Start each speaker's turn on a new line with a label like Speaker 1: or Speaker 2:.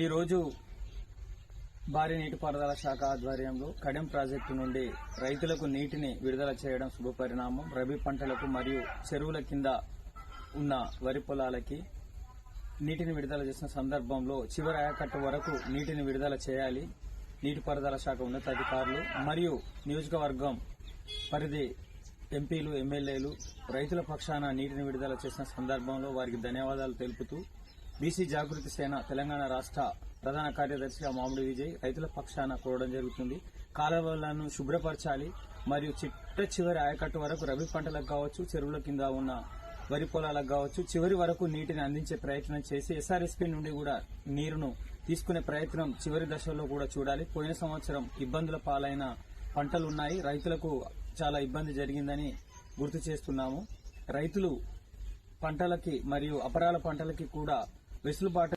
Speaker 1: ఈరోజు భారీ నీటిపారుదల శాఖ ఆధ్వర్యంలో కడెం ప్రాజెక్టు నుండి రైతులకు నీటిని విడుదల చేయడం శుభపరిణామం. రబీ పంటలకు మరియు చెరువుల కింద ఉన్న వరి పొలాలకి నీటిని విడుదల చేసిన సందర్భంలో చివరి ఆయకట్టు వరకు నీటిని విడుదల చేయాలి. నీటిపారుదల శాఖ ఉన్నతాధికారులు మరియు నియోజకవర్గం పరిధి ఎంపీలు ఎమ్మెల్యేలు రైతుల పక్షాన నీటిని విడుదల చేసిన సందర్భంలో వారికి ధన్యవాదాలు తెలుపుతూ బీసీ జాగృతి సేన తెలంగాణ రాష్ట్ర ప్రధాన కార్యదర్శిగా మామిడి విజయ్ రైతుల పక్షాన కోరడం జరుగుతుంది. కాలువలను శుభ్రపరచాలి మరియు చిట్ట చివరి ఆయకట్టు వరకు రబీ పంటలకు కావచ్చు చెరువుల కింద ఉన్న వరి పొలాలకు కావచ్చు చివరి వరకు నీటిని అందించే ప్రయత్నం చేసి ఎస్ఆర్ఎస్పీ నుండి కూడా నీరును తీసుకునే ప్రయత్నం చివరి దశలో కూడా చూడాలి. పోయిన సంవత్సరం ఇబ్బందుల పాలైన పంటలు ఉన్నాయి. రైతులకు చాలా ఇబ్బంది జరిగిందని గుర్తు చేస్తున్నాము. రైతులు పంటలకి మరియు అపరాల పంటలకి కూడా వెసులుబాటు